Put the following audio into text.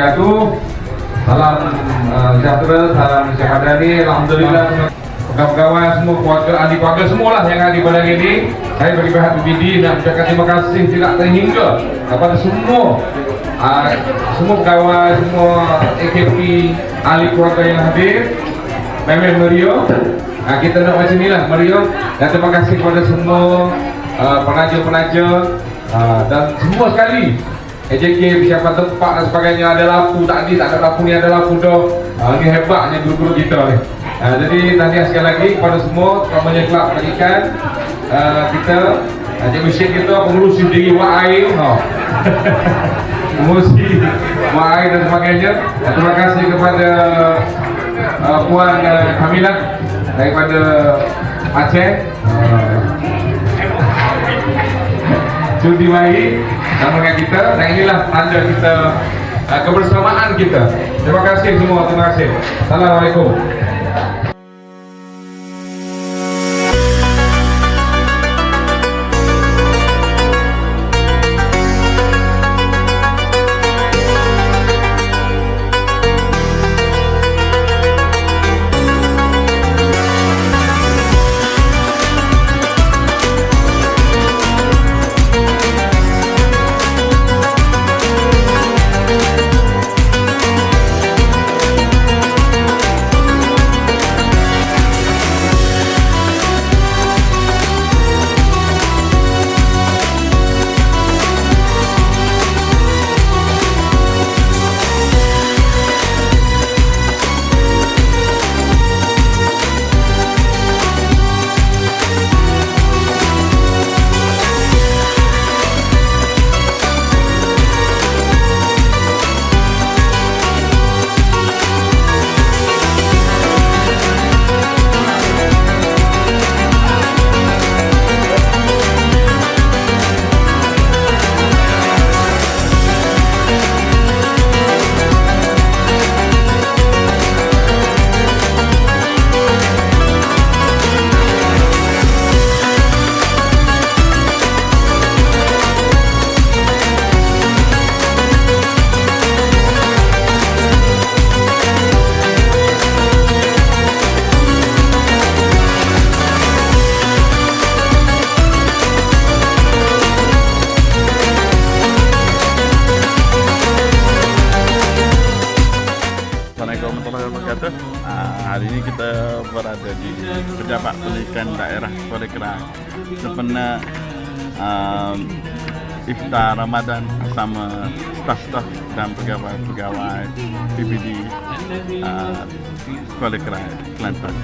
wabarakatuh. Salam uh, sejahtera, salam sejahtera ni. Alhamdulillah pegawai-pegawai semua keluarga ahli keluarga semualah yang ada pada hari ini saya bagi pihak BPD nak ucapkan terima kasih tidak terhingga kepada semua uh, semua pegawai semua AKP ahli keluarga yang hadir memang meriah uh, kita nak macam inilah meriah dan terima kasih kepada semua uh, penaja-penaja uh, dan semua sekali AJK persiapan tempat dan sebagainya ada lampu tak ada tak ada lampu ni ada lampu dah uh, ni hebatnya guru-guru kita ni. Uh, jadi tahniah sekali lagi kepada semua terutamanya kelab pendidikan. Uh, kita uh, Cikgu Syed kita pengurusi diri Wak Air oh. pengurusi Wak Air dan sebagainya. Uh, terima kasih kepada uh, Puan uh, Kamilah daripada Aceh. Uh, Judi baik dengan kita dan inilah tanda kita uh, kebersamaan kita. Terima kasih semua, terima kasih. Assalamualaikum hari ini kita berada di pejabat pendidikan daerah Kerai sempena um, iftar Ramadan bersama staf-staf dan pegawai-pegawai PPD uh, Kuala Kerai Kelantan.